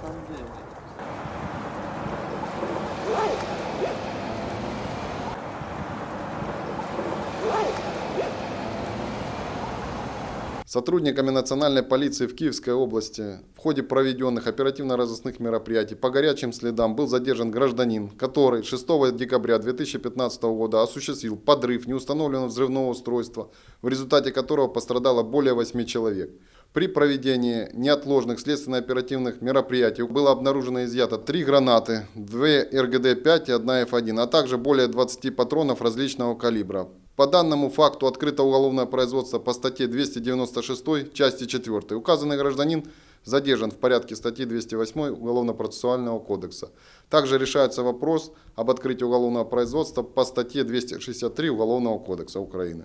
самом деле. Сотрудниками национальной полиции в Киевской области в ходе проведенных оперативно-розыскных мероприятий по горячим следам был задержан гражданин, который 6 декабря 2015 года осуществил подрыв неустановленного взрывного устройства, в результате которого пострадало более 8 человек. При проведении неотложных следственно-оперативных мероприятий было обнаружено изъято 3 гранаты, 2 РГД-5 и 1 Ф1, а также более 20 патронов различного калибра. По данному факту открыто уголовное производство по статье 296 части 4. Указанный гражданин задержан в порядке статьи 208 Уголовно-процессуального кодекса. Также решается вопрос об открытии уголовного производства по статье 263 Уголовного кодекса Украины.